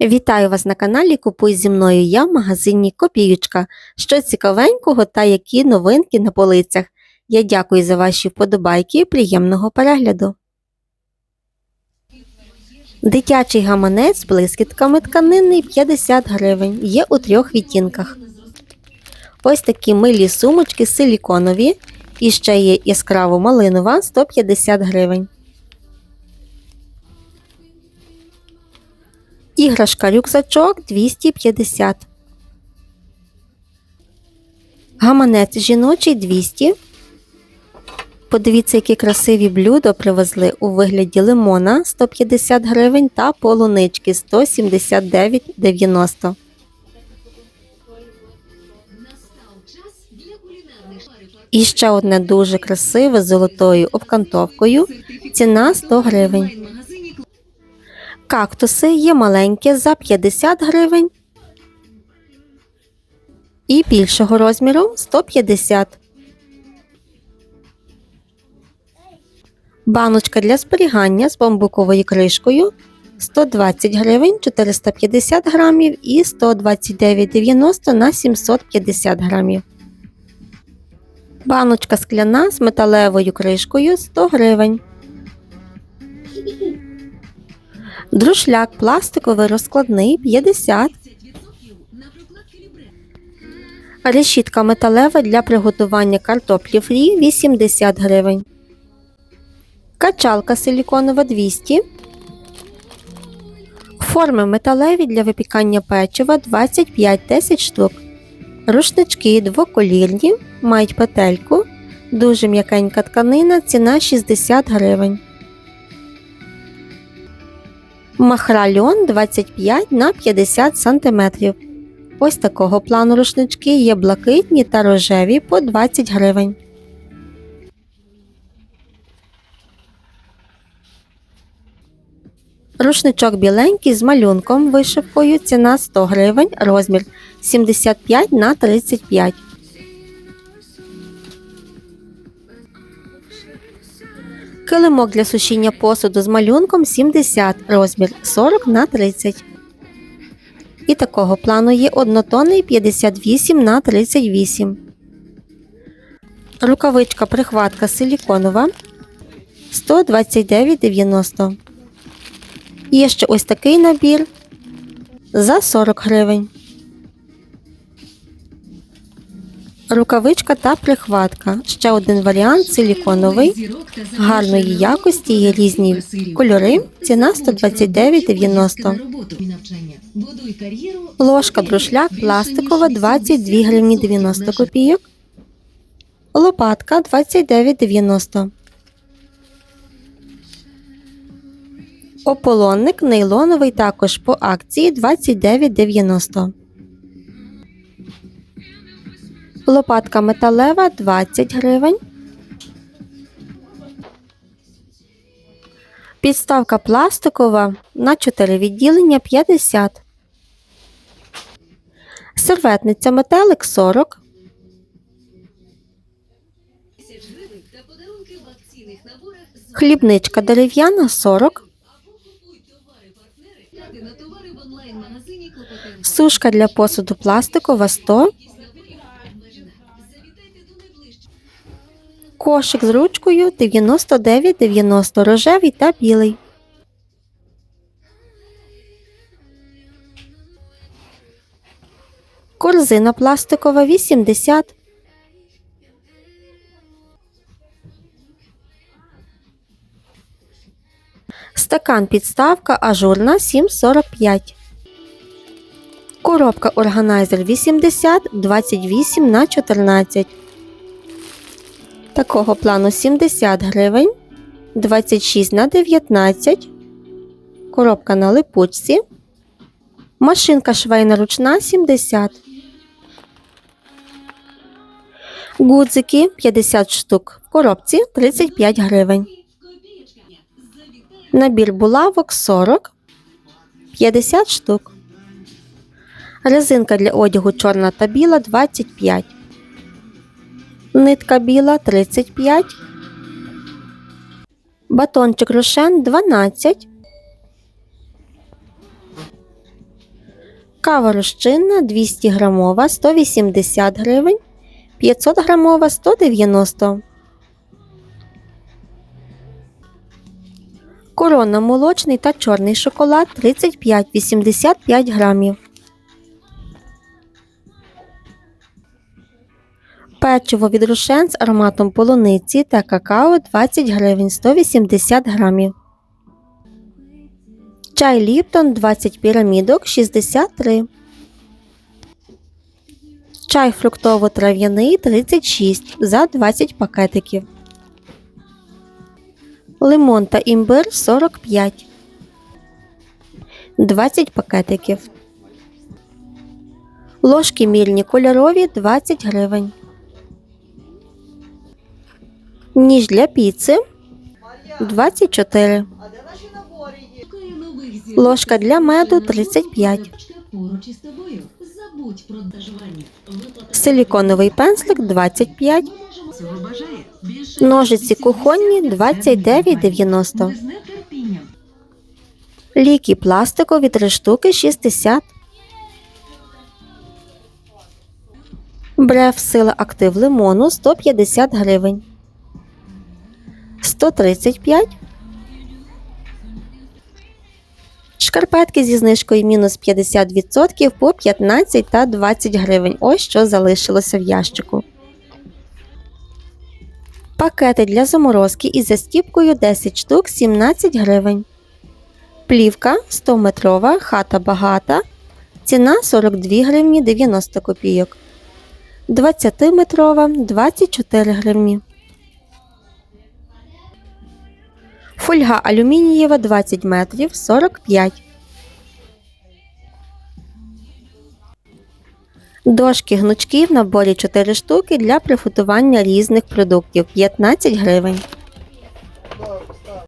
Вітаю вас на каналі Купуй зі мною я в магазині Копіючка. Що цікавенького та які новинки на полицях. Я дякую за ваші вподобайки і приємного перегляду. Дитячий гаманець з блискітками тканинний 50 гривень. Є у трьох відтінках. Ось такі милі сумочки силіконові. І ще є яскраво малинова 150 гривень. Іграшка рюкзачок 250. Гаманець жіночий 200. Подивіться, які красиві блюда привезли у вигляді лимона 150 гривень та полунички 179,90. І ще одне дуже красиве золотою обкантовкою. Ціна 100 гривень. Кактуси є маленькі за 50 гривень. І більшого розміру 150. Баночка для зберігання з бамбуковою кришкою 120 гривень 450 грамів і 129,90 на 750 грамів. Баночка скляна з металевою кришкою 100 гривень. Друшляк пластиковий розкладний 50. Решітка металева для приготування картоплі фрі 80 гривень. Качалка силіконова 200. Форми металеві для випікання печива 25 10 штук. Рушнички двоколірні, мають петельку. Дуже м'якенька тканина, ціна 60 гривень. Махра льон 25 на 50 см. Ось такого плану рушнички є блакитні та рожеві по 20 гривень. Рушничок біленький з малюнком вишивкою. Ціна 100 гривень, розмір 75 на 35. Килимок для сушіння посуду з малюнком 70, розмір 40 на 30. І такого плану є однотонний 58 на 38. Рукавичка прихватка силіконова 129,90. Є ще ось такий набір за 40 гривень. Рукавичка та прихватка. Ще один варіант силіконовий, гарної якості, є різні кольори. Ціна 129,90. Ложка друшляк пластикова 22 гривні 90 копійок. Лопатка 29,90. Ополонник нейлоновий також по акції 29,90. Лопатка металева 20 гривень. Підставка пластикова на 4 відділення 50. Серветниця метелик 40. Хлібничка дерев'яна 40. Сушка для посуду пластикова 100. Кошик з ручкою 99,90 рожевий та білий. Корзина пластикова 80. Стакан підставка ажурна 7,45. Коробка органайзер 80 28 на 14. Такого плану 70 гривень, 26 на 19. Коробка на липучці. Машинка швейна ручна 70. Гудзики 50 штук. В коробці 35 гривень. Набір булавок 40. 50 штук. Резинка для одягу чорна та біла 25. Нитка біла 35. Батончик рошен 12. Кава розчинна 200 грамова 180 гривень, 500 грамова 190. Корона молочний та чорний шоколад 35-85 грамів. Печиво від Рошен з ароматом полуниці та какао 20 гривень 180 грамів. Чай Ліптон 20 пірамідок 63. Чай фруктово-трав'яний 36 за 20 пакетиків. Лимон та імбир 45. 20 пакетиків. Ложки мільні кольорові 20 гривень. Ніж для піци 24. Ложка для меду 35. Поруч із тобою. Забудь про доживання. Виплата Силіконовий пензлик 25. цього бажає. Більше Ножиці кухонні 29,90. Ліки пластикові 3 штуки 60. Бреф сила актив лимону 150 гривень. 135. Шкарпетки зі знижкою мінус 50% по 15 та 20 гривень. Ось що залишилося в ящику. Пакети для заморозки із застіпкою 10 штук 17 гривень. Плівка 100 метрова, хата багата. Ціна 42 гривні 90 копійок. 20 метрова 24 гривні. Фольга алюмінієва 20 метрів 45. Дошки гнучки в наборі 4 штуки для приготування різних продуктів 15 гривень.